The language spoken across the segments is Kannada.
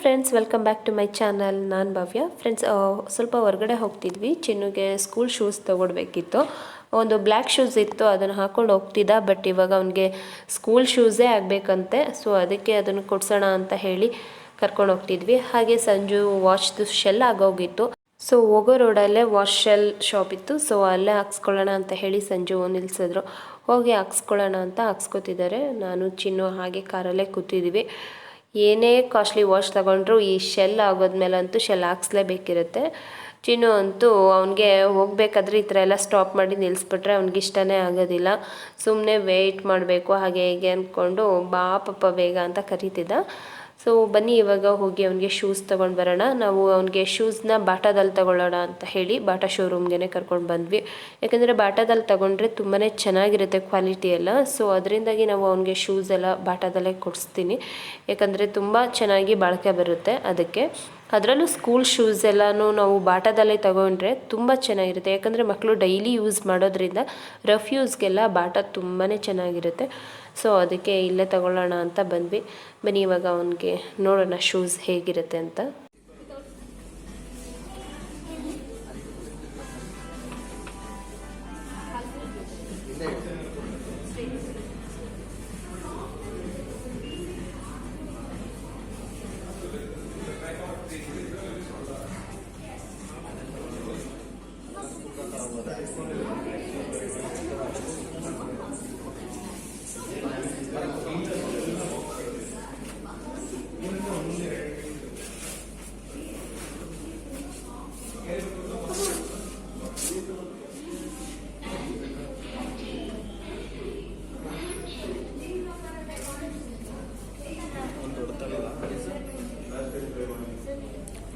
Friends welcome back to my channel ನಾನು ಭವ್ಯ. ಫ್ರೆಂಡ್ಸ್ ಸ್ವಲ್ಪ ಹೊರಗಡೆ ಹೋಗ್ತಿದ್ವಿ. ಚಿನ್ನುಗೆ ಸ್ಕೂಲ್ ಶೂಸ್ ತೊಗೊಡ್ಬೇಕಿತ್ತು. ಒಂದು ಬ್ಲ್ಯಾಕ್ ಶೂಸ್ ಇತ್ತು, ಅದನ್ನು ಹಾಕೊಂಡು ಹೋಗ್ತಿದ್ದ ಬಟ್ ಇವಾಗ ಅವನಿಗೆ ಸ್ಕೂಲ್ ಶೂಸೇ ಆಗಬೇಕಂತೆ ಸೊ ಅದಕ್ಕೆ ಅದನ್ನು ಕೊಡ್ಸೋಣ ಅಂತ ಹೇಳಿ ಕರ್ಕೊಂಡು ಹೋಗ್ತಿದ್ವಿ. ಹಾಗೆ ಸಂಜು ವಾಚ್ದು ಶೆಲ್ ಆಗೋಗಿತ್ತು. ಸೊ ಹೋಗೋ ರೋಡಲ್ಲೇ ವಾಶ್ ಶೆಲ್ ಶಾಪ್ ಇತ್ತು. ಸೊ ಅಲ್ಲೇ ಹಾಕ್ಸ್ಕೊಳ್ಳೋಣ ಅಂತ ಹೇಳಿ ಸಂಜು ನಿಲ್ಲಿಸಿದ್ರು ಹೋಗಿ ಹಾಕ್ಸ್ಕೊಳ್ಳೋಣ ಅಂತ ಹಾಕ್ಸ್ಕೊತಿದ್ದಾರೆ. ನಾನು ಚಿನ್ನು ಹಾಗೆ ಕಾರಲ್ಲೇ ಕೂತಿದ್ವಿ. ಏನೇ ಕಾಸ್ಟ್ಲಿ ವಾಶ್ ತಗೊಂಡ್ರು ಈ ಶೆಲ್ ಆಗೋದ್ಮೇಲಂತೂ ಶೆಲ್ ಹಾಕ್ಸ್ಲೇಬೇಕಿರುತ್ತೆ. ಚಿನ್ನು ಅಂತೂ ಅವನಿಗೆ ಹೋಗಬೇಕಾದ್ರೆ ಈ ಥರ ಎಲ್ಲ ಸ್ಟಾಪ್ ಮಾಡಿ ನಿಲ್ಲಿಸ್ಬಿಟ್ರೆ ಅವ್ನಿಗೆ ಇಷ್ಟನೇ ಆಗೋದಿಲ್ಲ. ಸುಮ್ಮನೆ ವೆಯ್ಟ್ ಮಾಡಬೇಕು, ಹಾಗೆ ಹೀಗೆ ಅಂದ್ಕೊಂಡು ಬಾ ಪಪ್ಪ ಬೇಗ ಅಂತ ಕರೀತಿದ್ದ. ಸೊ ಬನ್ನಿ ಇವಾಗ ಹೋಗಿ ಅವನಿಗೆ ಶೂಸ್ ತೊಗೊಂಡು ಬರೋಣ. ನಾವು ಅವನಿಗೆ ಶೂಸ್ನ ಬಾಟಾದಲ್ಲಿ ತಗೊಳ್ಳೋಣ ಅಂತ ಹೇಳಿ ಬಾಟಾ ಶೋರೂಮ್ಗೆ ಕರ್ಕೊಂಡು ಬಂದ್ವಿ. ಯಾಕಂದರೆ ಬಾಟಾದಲ್ಲಿ ತೊಗೊಂಡ್ರೆ ತುಂಬಾ ಚೆನ್ನಾಗಿರುತ್ತೆ ಕ್ವಾಲಿಟಿ ಎಲ್ಲ. ಸೊ ಅದರಿಂದಾಗಿ ನಾವು ಅವನಿಗೆ ಶೂಸ್ ಎಲ್ಲ ಬಾಟಾದಲ್ಲೇ ಕೊಡಿಸ್ತೀನಿ. ಯಾಕಂದರೆ ತುಂಬ ಚೆನ್ನಾಗಿ ಬಾಳಿಕೆ ಬರುತ್ತೆ ಅದಕ್ಕೆ. ಅದರಲ್ಲೂ ಸ್ಕೂಲ್ ಶೂಸ್ ಎಲ್ಲನೂ ನಾವು ಬಾಟದಲ್ಲೇ ತಗೊಂಡ್ರೆ ತುಂಬ ಚೆನ್ನಾಗಿರುತ್ತೆ. ಯಾಕಂದರೆ ಮಕ್ಕಳು ಡೈಲಿ ಯೂಸ್ ಮಾಡೋದ್ರಿಂದ ರಫ್ ಯೂಸ್ಗೆಲ್ಲ ಬಾಟ ತುಂಬಾ ಚೆನ್ನಾಗಿರುತ್ತೆ. ಸೊ ಅದಕ್ಕೆ ಇಲ್ಲೇ ತಗೊಳ್ಳೋಣ ಅಂತ ಬಂದ್ವಿ. ಬನ್ನಿ, ಇವಾಗ ಅವನಿಗೆ ನೋಡೋಣ ಶೂಸ್ ಹೇಗಿರುತ್ತೆ ಅಂತ.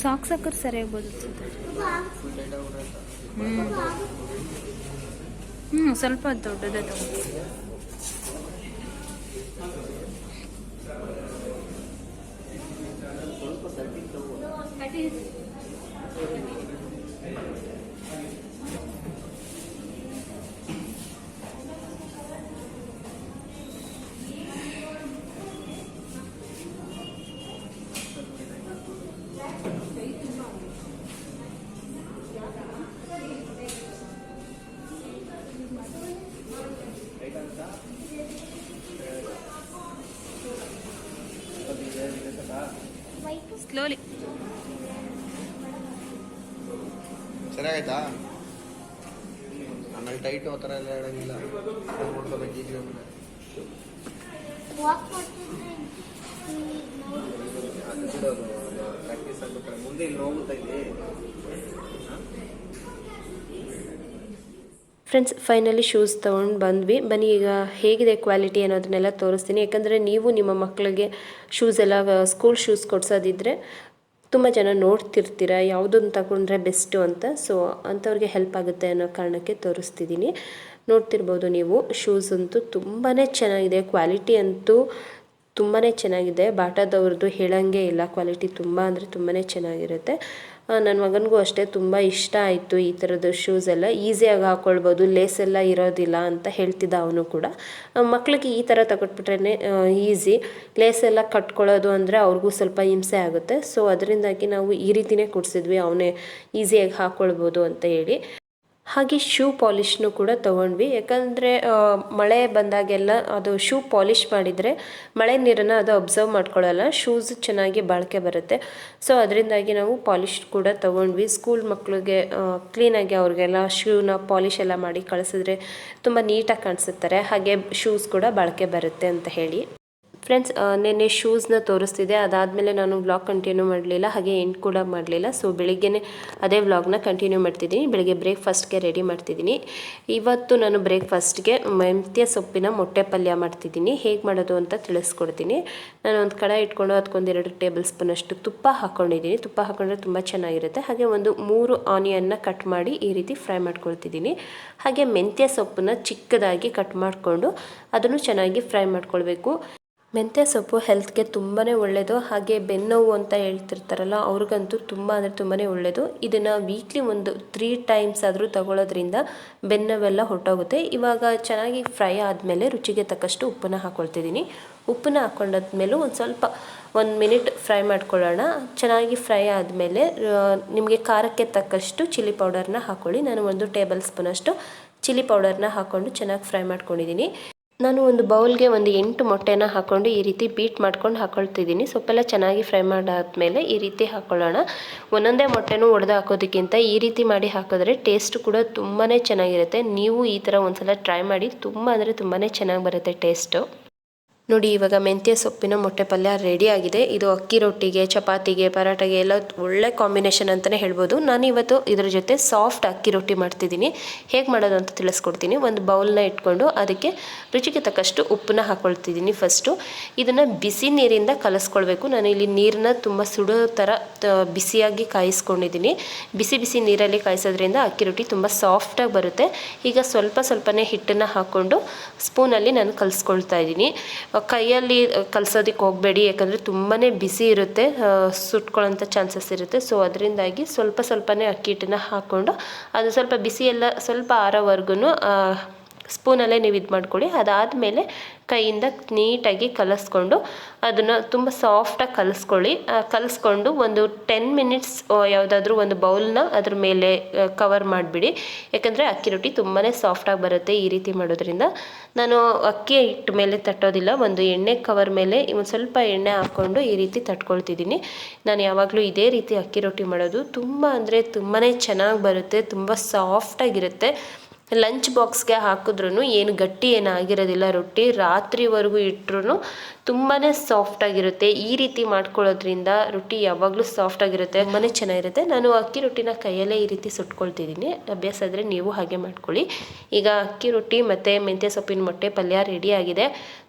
ಸಾಕ್ಸ್ ಹಾಕಿದ್ರೆ ಸರಿಯಾಗಿ ಬದುಕ್ತದೆ ಹ್ಞೂ ಸ್ವಲ್ಪ ದೊಡ್ಡದೇ ತಗೋ. ಸ್ಲೋಲಿ ಚೆನ್ನಾಗಾಯ್ತಾ? ಆಮೇಲೆ ಟೈಟು ಆ ಥರ ಎಲ್ಲ ಹೇಳಂಗಿಲ್ಲ ನೋಡ್ಕೋಬೇಕು ಈಗ ಅದು ಬಿಡೋದು ಪ್ರಾಕ್ಟೀಸ್ ಆಗ್ಬೇಕಾದ್ರೆ. ಮುಂದೆ ಇಲ್ಲಿ ಹೋಗುತ್ತೆ ಇಲ್ಲಿ? ಫ್ರೆಂಡ್ಸ್ ಫೈನಲಿ ಶೂಸ್ ತೊಗೊಂಡು ಬಂದ್ವಿ. ಬನ್ನಿ, ಈಗ ಹೇಗಿದೆ ಕ್ವಾಲಿಟಿ ಅನ್ನೋದನ್ನೆಲ್ಲ ತೋರಿಸ್ತೀನಿ. ಯಾಕಂದರೆ ನೀವು ನಿಮ್ಮ ಮಕ್ಕಳಿಗೆ ಶೂಸ್ ಎಲ್ಲ ಸ್ಕೂಲ್ ಶೂಸ್ ಕೊಡ್ಸೋದಿದ್ರೆ ತುಂಬ ಜನ ನೋಡ್ತಿರ್ತೀರ ಯಾವುದನ್ನು ತಗೊಂಡ್ರೆ ಬೆಸ್ಟು ಅಂತ. ಸೊ ಅಂಥವ್ರಿಗೆ ಹೆಲ್ಪ್ ಆಗುತ್ತೆ ಅನ್ನೋ ಕಾರಣಕ್ಕೆ ತೋರಿಸ್ತಿದ್ದೀನಿ. ನೋಡ್ತಿರ್ಬೋದು ನೀವು ಶೂಸ್ ಅಂತೂ ತುಂಬಾ ಚೆನ್ನಾಗಿದೆ. ಕ್ವಾಲಿಟಿ ಅಂತೂ ತುಂಬಾ ಚೆನ್ನಾಗಿದೆ. ಬಾಟಾದವ್ರದ್ದು ಹೇಳೋಂಗೆ ಇಲ್ಲ. ಕ್ವಾಲಿಟಿ ತುಂಬ ಅಂದರೆ ತುಂಬಾ ಚೆನ್ನಾಗಿರುತ್ತೆ. ನನ್ನ ಮಗನಿಗೂ ಅಷ್ಟೇ ತುಂಬ ಇಷ್ಟ ಆಯಿತು ಈ ಥರದ್ದು ಶೂಸ್ ಎಲ್ಲ. ಈಸಿಯಾಗಿ ಹಾಕ್ಕೊಳ್ಬೋದು ಲೇಸ್ ಎಲ್ಲ ಇರೋದಿಲ್ಲ ಅಂತ ಹೇಳ್ತಿದ್ದ ಅವನು ಕೂಡ. ಮಕ್ಕಳಿಗೆ ಈ ಥರ ತಗೊಟ್ಬಿಟ್ರೆ ಈಸಿ ಲೇಸ್ ಎಲ್ಲ ಕಟ್ಕೊಳ್ಳೋದು ಅಂದರೆ ಅವ್ರಿಗೂ ಸ್ವಲ್ಪ ಹಿಂಸೆ ಆಗುತ್ತೆ. ಸೊ ಅದರಿಂದಾಗಿ ನಾವು ಈ ರೀತಿನೇ ಕೊಡಿಸಿದ್ವಿ, ಅವನೇ ಈಸಿಯಾಗಿ ಹಾಕ್ಕೊಳ್ಬೋದು ಅಂತ ಹೇಳಿ. ಹಾಗೆ ಶೂ ಪಾಲಿಶ್ನು ಕೂಡ ತೊಗೊಂಡ್ವಿ. ಯಾಕಂದರೆ ಮಳೆ ಬಂದಾಗೆಲ್ಲ ಅದು ಶೂ ಪಾಲಿಶ್ ಮಾಡಿದರೆ ಮಳೆ ನೀರನ್ನು ಅದು ಅಬ್ಸರ್ವ್ ಮಾಡ್ಕೊಳ್ಳಲ್ಲ, ಶೂಸ್ ಚೆನ್ನಾಗಿ ಬಾಳಿಕೆ ಬರುತ್ತೆ. ಸೊ, ಅದರಿಂದಾಗಿ ನಾವು ಪಾಲಿಶ್ ಕೂಡ ತೊಗೊಂಡ್ವಿ. ಸ್ಕೂಲ್ ಮಕ್ಕಳಿಗೆ ಕ್ಲೀನಾಗಿ ಅವ್ರಿಗೆಲ್ಲ ಶೂನ ಪಾಲಿಶ್ ಎಲ್ಲ ಮಾಡಿ ಕಳಿಸಿದ್ರೆ ತುಂಬ ನೀಟಾಗಿ ಕಾಣಿಸುತ್ತಾರೆ. ಹಾಗೆ ಶೂಸ್ ಕೂಡ ಬಾಳಿಕೆ ಬರುತ್ತೆ ಅಂತ ಹೇಳಿ. ಫ್ರೆಂಡ್ಸ್ ನಿನ್ನೆ ಶೂಸ್ನ ತೋರಿಸ್ತಿದ್ದೆ. ಅದಾದಮೇಲೆ ನಾನು ವ್ಲಾಗ್ ಕಂಟಿನ್ಯೂ ಮಾಡಲಿಲ್ಲ. ಹಾಗೆ ಎಂಡ್ ಕೂಡ ಮಾಡಲಿಲ್ಲ. ಸೊ ಬೆಳಿಗ್ಗೆನೇ ಅದೇ ವ್ಲಾಗ್ನ ಕಂಟಿನ್ಯೂ ಮಾಡ್ತಿದ್ದೀನಿ. ಬೆಳಿಗ್ಗೆ ಬ್ರೇಕ್ಫಾಸ್ಟ್ಗೆ ರೆಡಿ ಮಾಡ್ತಿದ್ದೀನಿ. ಇವತ್ತು ನಾನು ಬ್ರೇಕ್ಫಾಸ್ಟ್ಗೆ ಮೆಂತ್ಯ ಸೊಪ್ಪಿನ ಮೊಟ್ಟೆ ಪಲ್ಯ ಮಾಡ್ತಿದ್ದೀನಿ. ಹೇಗೆ ಮಾಡೋದು ಅಂತ ತಿಳಿಸ್ಕೊಡ್ತೀನಿ. ನಾನು ಒಂದು ಕಡ ಇಟ್ಕೊಂಡು ಅದಕ್ಕೊಂದು ಎರಡು ಟೇಬಲ್ ಸ್ಪೂನಷ್ಟು ತುಪ್ಪ ಹಾಕ್ಕೊಂಡಿದ್ದೀನಿ ತುಪ್ಪ ಹಾಕೊಂಡ್ರೆ ತುಂಬ ಚೆನ್ನಾಗಿರುತ್ತೆ. ಹಾಗೆ ಒಂದು ಮೂರು ಆನಿಯನ್ನ ಕಟ್ ಮಾಡಿ ಈ ರೀತಿ ಫ್ರೈ ಮಾಡ್ಕೊಳ್ತಿದ್ದೀನಿ. ಹಾಗೆ ಮೆಂತ್ಯ ಸೊಪ್ಪನ್ನ ಚಿಕ್ಕದಾಗಿ ಕಟ್ ಮಾಡಿಕೊಂಡು ಅದನ್ನು ಚೆನ್ನಾಗಿ ಫ್ರೈ ಮಾಡ್ಕೊಳ್ಬೇಕು. ಮೆಂತ್ಯ ಸೊಪ್ಪು ಹೆಲ್ತ್ಗೆ ತುಂಬಾ ಒಳ್ಳೆಯದು ಹಾಗೆ ಬೆನ್ನೋವು ಅಂತ ಹೇಳ್ತಿರ್ತಾರಲ್ಲ, ಅವ್ರಿಗಂತೂ ತುಂಬ ಅಂದರೆ ತುಂಬಾ ಒಳ್ಳೆಯದು ಇದನ್ನು ವೀಕ್ಲಿ ಒಂದು ತ್ರೀ ಟೈಮ್ಸ್ ಆದರೂ ತಗೊಳ್ಳೋದ್ರಿಂದ ಬೆನ್ನವೆಲ್ಲ ಹೊರಟೋಗುತ್ತೆ. ಇವಾಗ ಚೆನ್ನಾಗಿ ಫ್ರೈ ಆದಮೇಲೆ ರುಚಿಗೆ ತಕ್ಕಷ್ಟು ಉಪ್ಪನ್ನು ಹಾಕ್ಕೊಳ್ತಿದ್ದೀನಿ ಉಪ್ಪನ್ನ ಹಾಕ್ಕೊಂಡಾದ್ಮೇಲೂ ಒಂದು ಸ್ವಲ್ಪ, ಒಂದು ಮಿನಿಟ್ ಫ್ರೈ ಮಾಡ್ಕೊಳ್ಳೋಣ. ಚೆನ್ನಾಗಿ ಫ್ರೈ ಆದಮೇಲೆ ನಿಮಗೆ ಖಾರಕ್ಕೆ ತಕ್ಕಷ್ಟು ಚಿಲ್ಲಿ ಪೌಡರ್ನ ಹಾಕ್ಕೊಳ್ಳಿ ನಾನು ಒಂದು ಟೇಬಲ್ ಸ್ಪೂನಷ್ಟು ಚಿಲ್ಲಿ ಪೌಡರ್ನ ಹಾಕ್ಕೊಂಡು ಚೆನ್ನಾಗಿ ಫ್ರೈ ಮಾಡ್ಕೊಂಡಿದ್ದೀನಿ. ನಾನು ಒಂದು ಬೌಲ್ಗೆ ಒಂದು ಎಂಟು ಮೊಟ್ಟೆನ ಹಾಕ್ಕೊಂಡು ಈ ರೀತಿ ಬೀಟ್ ಮಾಡ್ಕೊಂಡು ಹಾಕ್ಕೊಳ್ತಿದ್ದೀನಿ ಸೊಪ್ಪೆಲ್ಲ ಚೆನ್ನಾಗಿ ಫ್ರೈ ಮಾಡಾದ್ಮೇಲೆ ಈ ರೀತಿ ಹಾಕ್ಕೊಳ್ಳೋಣ ಒಂದೊಂದೇ ಮೊಟ್ಟೆನೂ ಒಡೆದು ಹಾಕೋದಕ್ಕಿಂತ ಈ ರೀತಿ ಮಾಡಿ ಹಾಕಿದ್ರೆ ಟೇಸ್ಟ್ ಕೂಡ ತುಂಬಾ ಚೆನ್ನಾಗಿರುತ್ತೆ. ನೀವು ಈ ಥರ ಒಂದ್ಸಲ ಟ್ರೈ ಮಾಡಿ, ತುಂಬ ಅಂದರೆ ತುಂಬಾ ಚೆನ್ನಾಗಿ ಬರುತ್ತೆ ಟೇಸ್ಟು ನೋಡಿ, ಇವಾಗ ಮೆಂತ್ಯ ಸೊಪ್ಪಿನ ಮೊಟ್ಟೆ ಪಲ್ಯ ರೆಡಿ ಆಗಿದೆ. ಇದು ಅಕ್ಕಿ ರೊಟ್ಟಿಗೆ, ಚಪಾತಿಗೆ, ಪರಾಟಗೆ ಎಲ್ಲ ಒಳ್ಳೆ ಕಾಂಬಿನೇಷನ್ ಅಂತಲೇ ಹೇಳ್ಬೋದು. ನಾನು ಇವತ್ತು ಇದರ ಜೊತೆ ಸಾಫ್ಟ್ ಅಕ್ಕಿ ರೊಟ್ಟಿ ಮಾಡ್ತಿದ್ದೀನಿ. ಹೇಗೆ ಮಾಡೋದು ಅಂತ ತಿಳಿಸ್ಕೊಡ್ತೀನಿ. ಒಂದು ಬೌಲ್ನ ಇಟ್ಕೊಂಡು ಅದಕ್ಕೆ ರುಚಿಗೆ ತಕ್ಕಷ್ಟು ಉಪ್ಪನ್ನ ಹಾಕ್ಕೊಳ್ತಿದ್ದೀನಿ ಫಸ್ಟು ಇದನ್ನು ಬಿಸಿ ನೀರಿಂದ ಕಲಸ್ಕೊಳ್ಬೇಕು. ನಾನು ಇಲ್ಲಿ ನೀರನ್ನ ತುಂಬ ಸುಡೋ ಥರ ಬಿಸಿಯಾಗಿ ಕಾಯಿಸ್ಕೊಂಡಿದ್ದೀನಿ. ಬಿಸಿ ಬಿಸಿ ನೀರಲ್ಲಿ ಕಾಯಿಸೋದ್ರಿಂದ ಅಕ್ಕಿ ರೊಟ್ಟಿ ತುಂಬ ಸಾಫ್ಟಾಗಿ ಬರುತ್ತೆ. ಈಗ ಸ್ವಲ್ಪ ಸ್ವಲ್ಪನೇ ಹಿಟ್ಟನ್ನು ಹಾಕ್ಕೊಂಡು ಸ್ಪೂನಲ್ಲಿ ನಾನು ಕಲಿಸ್ಕೊಳ್ತಾ ಇದ್ದೀನಿ. ಕೈಯಲ್ಲಿ ಕಲಸೋದಕ್ಕೆ ಹೋಗಬೇಡಿ, ಯಾಕಂದರೆ ತುಂಬಾ ಬಿಸಿ ಇರುತ್ತೆ ಸುಟ್ಕೊಳ್ಳೋಂಥ ಚಾನ್ಸಸ್ ಇರುತ್ತೆ. ಸೊ ಅದರಿಂದಾಗಿ ಸ್ವಲ್ಪ ಸ್ವಲ್ಪನೇ ಅಕ್ಕಿ ಹಿಟ್ಟನ್ನ ಹಾಕ್ಕೊಂಡು ಅದು ಸ್ವಲ್ಪ ಬಿಸಿ ಎಲ್ಲ, ಸ್ವಲ್ಪ ಆರೋವರೆಗೂ ಸ್ಪೂನಲ್ಲೇ ನೀವು ಇದು ಮಾಡ್ಕೊಳ್ಳಿ. ಅದಾದಮೇಲೆ ಕೈಯಿಂದ ನೀಟಾಗಿ ಕಲಸ್ಕೊಂಡು ಅದನ್ನು ತುಂಬ ಸಾಫ್ಟಾಗಿ ಕಲಿಸ್ಕೊಳ್ಳಿ. ಕಲಿಸ್ಕೊಂಡು ಒಂದು ಟೆನ್ ಮಿನಿಟ್ಸ್ ಯಾವುದಾದ್ರೂ ಒಂದು ಬೌಲ್ನ ಅದ್ರ ಮೇಲೆ ಕವರ್ ಮಾಡಿಬಿಡಿ. ಯಾಕಂದರೆ ಅಕ್ಕಿ ರೊಟ್ಟಿ ತುಂಬಾ ಸಾಫ್ಟಾಗಿ ಬರುತ್ತೆ ಈ ರೀತಿ ಮಾಡೋದ್ರಿಂದ. ನಾನು ಅಕ್ಕಿ ಹಿಟ್ಟು ಮೇಲೆ ತಟ್ಟೋದಿಲ್ಲ. ಒಂದು ಎಣ್ಣೆ ಕವರ್ ಮೇಲೆ ಒಂದು ಸ್ವಲ್ಪ ಎಣ್ಣೆ ಹಾಕ್ಕೊಂಡು ಈ ರೀತಿ ತಟ್ಕೊಳ್ತಿದ್ದೀನಿ. ನಾನು ಯಾವಾಗಲೂ ಇದೇ ರೀತಿ ಅಕ್ಕಿ ರೊಟ್ಟಿ ಮಾಡೋದು. ತುಂಬ ಅಂದರೆ ತುಂಬಾ ಚೆನ್ನಾಗಿ ಬರುತ್ತೆ. ತುಂಬ ಸಾಫ್ಟಾಗಿರುತ್ತೆ. ಲಂಚ್ ಬಾಕ್ಸ್ಗೆ ಹಾಕಿದ್ರೂ ಏನು ಗಟ್ಟಿ ಏನಾಗಿರೋದಿಲ್ಲ. ರೊಟ್ಟಿ ರಾತ್ರಿವರೆಗೂ ಇಟ್ಟರು ತುಂಬಾ ಸಾಫ್ಟಾಗಿರುತ್ತೆ ಈ ರೀತಿ ಮಾಡ್ಕೊಳ್ಳೋದ್ರಿಂದ ರೊಟ್ಟಿ ಯಾವಾಗಲೂ ಸಾಫ್ಟಾಗಿರುತ್ತೆ ತುಂಬಾ ಚೆನ್ನಾಗಿರುತ್ತೆ. ನಾನು ಅಕ್ಕಿ ರೊಟ್ಟಿನ ಕೈಯಲ್ಲೇ ಈ ರೀತಿ ಸುಟ್ಕೊಳ್ತಿದ್ದೀನಿ. ಅಭ್ಯಾಸ ಆದರೆ ನೀವು ಹಾಗೆ ಮಾಡ್ಕೊಳ್ಳಿ. ಈಗ ಅಕ್ಕಿ ರೊಟ್ಟಿ ಮತ್ತು ಮೆಂತ್ಯ ಸೊಪ್ಪಿನ ಮೊಟ್ಟೆ ಪಲ್ಯ ರೆಡಿ ಆಗಿದೆ.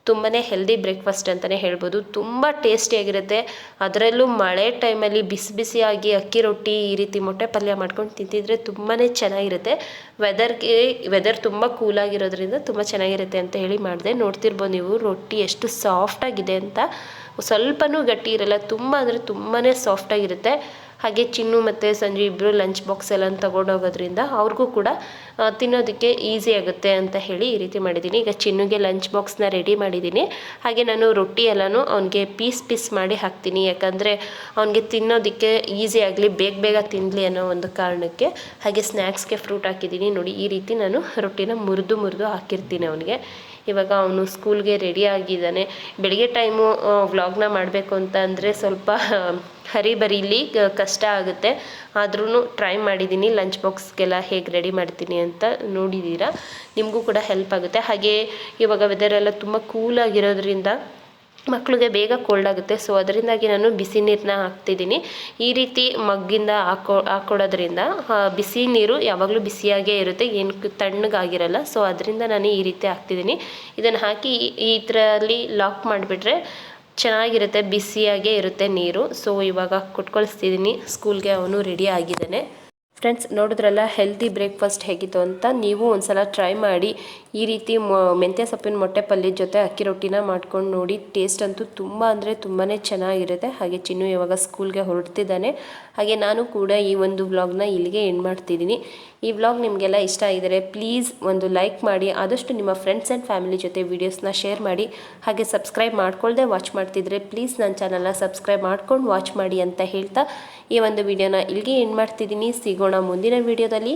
ತುಂಬಾ ಹೆಲ್ದಿ ಬ್ರೇಕ್ಫಾಸ್ಟ್ ಅಂತಲೇ ಹೇಳ್ಬೋದು. ತುಂಬ ಟೇಸ್ಟಿಯಾಗಿರುತ್ತೆ ಅದರಲ್ಲೂ ಮಳೆ ಟೈಮಲ್ಲಿ ಬಿಸಿ ಬಿಸಿಯಾಗಿ ಅಕ್ಕಿ ರೊಟ್ಟಿ, ಈ ರೀತಿ ಮೊಟ್ಟೆ ಪಲ್ಯ ಮಾಡ್ಕೊಂಡು ತಿಂತಿದ್ರೆ ತುಂಬಾ ಚೆನ್ನಾಗಿರುತ್ತೆ. ವೆದರ್ಗೆ ವೆದರ್ ತುಂಬ ಕೂಲಾಗಿರೋದ್ರಿಂದ ತುಂಬ ಚೆನ್ನಾಗಿರುತ್ತೆ ಅಂತ ಹೇಳಿ ಮಾಡಿದೆ. ನೋಡ್ತಿರ್ಬೋದು ನೀವು ರೊಟ್ಟಿ ಎಷ್ಟು ಸಾಫ್ಟಾಗಿದೆ ಅಂತ ಸ್ವಲ್ಪನೂ ಗಟ್ಟಿ ಇರಲ್ಲ, ತುಂಬ ಅಂದರೆ ತುಂಬಾ ಸಾಫ್ಟಾಗಿರುತ್ತೆ ಹಾಗೆ ಚಿನ್ನು ಮತ್ತು ಸಂಜು ಇಬ್ಬರು ಲಂಚ್ ಬಾಕ್ಸ್ ಎಲ್ಲ ತಗೊಂಡೋಗೋದ್ರಿಂದ ಅವ್ರಿಗೂ ಕೂಡ ತಿನ್ನೋದಕ್ಕೆ ಈಸಿ ಆಗುತ್ತೆ ಅಂತ ಹೇಳಿ ಈ ರೀತಿ ಮಾಡಿದ್ದೀನಿ. ಈಗ ಚಿನ್ನುಗೆ ಲಂಚ್ ಬಾಕ್ಸ್ನ ರೆಡಿ ಮಾಡಿದ್ದೀನಿ. ಹಾಗೆ ನಾನು ರೊಟ್ಟಿ ಎಲ್ಲನೂ ಅವನಿಗೆ ಪೀಸ್ ಪೀಸ್ ಮಾಡಿ ಹಾಕ್ತೀನಿ. ಯಾಕಂದರೆ ಅವನಿಗೆ ತಿನ್ನೋದಕ್ಕೆ ಈಸಿ ಆಗಲಿ, ಬೇಗ ಬೇಗ ತಿನ್ನಲಿ ಅನ್ನೋ ಒಂದು ಕಾರಣಕ್ಕೆ ಹಾಗೆ ಸ್ನ್ಯಾಕ್ಸ್ಗೆ ಫ್ರೂಟ್ ಹಾಕಿದ್ದೀನಿ. ನೋಡಿ, ಈ ರೀತಿ ನಾನು ರೊಟ್ಟಿನ ಮುರಿದು ಮುರಿದು ಹಾಕಿರ್ತೀನಿ ಅವನಿಗೆ. ಇವಾಗ ಅವನು ಸ್ಕೂಲ್ಗೆ ರೆಡಿ ಆಗಿದ್ದಾನೆ. ಬೆಳಿಗ್ಗೆ ಟೈಮು ವ್ಲಾಗ್ನ ಮಾಡಬೇಕು ಅಂತ ಅಂದರೆ ಸ್ವಲ್ಪ ಹರಿಬರಿಲಿ ಕಷ್ಟ ಆಗುತ್ತೆ. ಆದ್ರೂ ಟ್ರೈ ಮಾಡಿದ್ದೀನಿ ಲಂಚ್ ಬಾಕ್ಸ್ಗೆಲ್ಲ ಹೇಗೆ ರೆಡಿ ಮಾಡ್ತೀನಿ ಅಂತ ನೋಡಿದ್ದೀರಾ ನಿಮಗೂ ಕೂಡ ಹೆಲ್ಪ್ ಆಗುತ್ತೆ. ಹಾಗೆ ಇವಾಗ ವೆದರ್ ಎಲ್ಲ ತುಂಬ ಕೂಲಾಗಿರೋದ್ರಿಂದ ಮಕ್ಕಳಿಗೆ ಬೇಗ ಕೋಲ್ಡ್ ಆಗುತ್ತೆ. ಸೊ ಅದರಿಂದಾಗಿ ನಾನು ಬಿಸಿ ನೀರನ್ನ ಹಾಕ್ತಿದ್ದೀನಿ ಈ ರೀತಿ ಮಗ್ಗಿಂದ ಹಾಕೋ, ಹಾಕೊಡೋದ್ರಿಂದ ಬಿಸಿ ನೀರು ಯಾವಾಗಲೂ ಬಿಸಿಯಾಗೇ ಇರುತ್ತೆ. ಏನು ತಣ್ಣಗಾಗಿರಲ್ಲ. ಸೊ ಅದರಿಂದ ನಾನು ಈ ರೀತಿ ಹಾಕ್ತಿದ್ದೀನಿ ಇದನ್ನು ಹಾಕಿ ಈ- ಈ ಥರಲ್ಲಿ ಲಾಕ್ ಮಾಡಿಬಿಟ್ರೆ ಚೆನ್ನಾಗಿರುತ್ತೆ, ಬಿಸಿಯಾಗೇ ಇರುತ್ತೆ ನೀರು. ಸೊ ಇವಾಗ ಕೊಟ್ಕೊಳಿಸ್ತಿದ್ದೀನಿ ಸ್ಕೂಲ್ಗೆ ಅವನು ರೆಡಿ ಆಗಿದ್ದಾನೆ. ಫ್ರೆಂಡ್ಸ್ ನೋಡಿದ್ರಲ್ಲ ಹೆಲ್ದಿ ಬ್ರೇಕ್ಫಾಸ್ಟ್ ಹೇಗಿತ್ತು ಅಂತ? ನೀವು ಒಂದ್ಸಲ ಟ್ರೈ ಮಾಡಿ. ಈ ರೀತಿ ಮೆಂತ್ಯ ಸೊಪ್ಪಿನ ಮೊಟ್ಟೆ ಪಲ್ಯದ ಜೊತೆ ಅಕ್ಕಿ ರೊಟ್ಟಿನ ಮಾಡ್ಕೊಂಡು ನೋಡಿ ಟೇಸ್ಟ್ ಅಂತೂ ತುಂಬ ಅಂದರೆ ತುಂಬಾ ಚೆನ್ನಾಗಿರುತ್ತೆ. ಹಾಗೆ ಚಿನ್ನು ಇವಾಗ ಸ್ಕೂಲ್ಗೆ ಹೊರಡ್ತಿದ್ದಾನೆ. ಹಾಗೆ ನಾನು ಕೂಡ ಈ ಒಂದು ವ್ಲಾಗ್ನ ಇಲ್ಲಿಗೆ ಎಂಡ್ ಮಾಡ್ತಿದ್ದೀನಿ. ಈ ವ್ಲಾಗ್ ನಿಮಗೆಲ್ಲ ಇಷ್ಟ ಆಗಿದರೆ ಪ್ಲೀಸ್ ಒಂದು ಲೈಕ್ ಮಾಡಿ, ಆದಷ್ಟು ನಿಮ್ಮ ಫ್ರೆಂಡ್ಸ್ ಆ್ಯಂಡ್ ಫ್ಯಾಮಿಲಿ ಜೊತೆ ವೀಡಿಯೋಸ್ನ ಶೇರ್ ಮಾಡಿ. ಹಾಗೆ ಸಬ್ಸ್ಕ್ರೈಬ್ ಮಾಡ್ಕೊಳ್ಳದೆ ವಾಚ್ ಮಾಡ್ತಿದ್ರೆ ಪ್ಲೀಸ್ ನನ್ನ ಚಾನಲ್ನ ಸಬ್ಸ್ಕ್ರೈಬ್ ಮಾಡ್ಕೊಂಡು ವಾಚ್ ಮಾಡಿ ಅಂತ ಹೇಳ್ತಾ ಈ ಒಂದು ವಿಡಿಯೋನ ಇಲ್ಲಿಗೆ ಎಂಡ್ ಮಾಡ್ತಿದ್ದೀನಿ. ಸಿಗೋಣ ಮುಂದಿನ ವಿಡಿಯೋದಲ್ಲಿ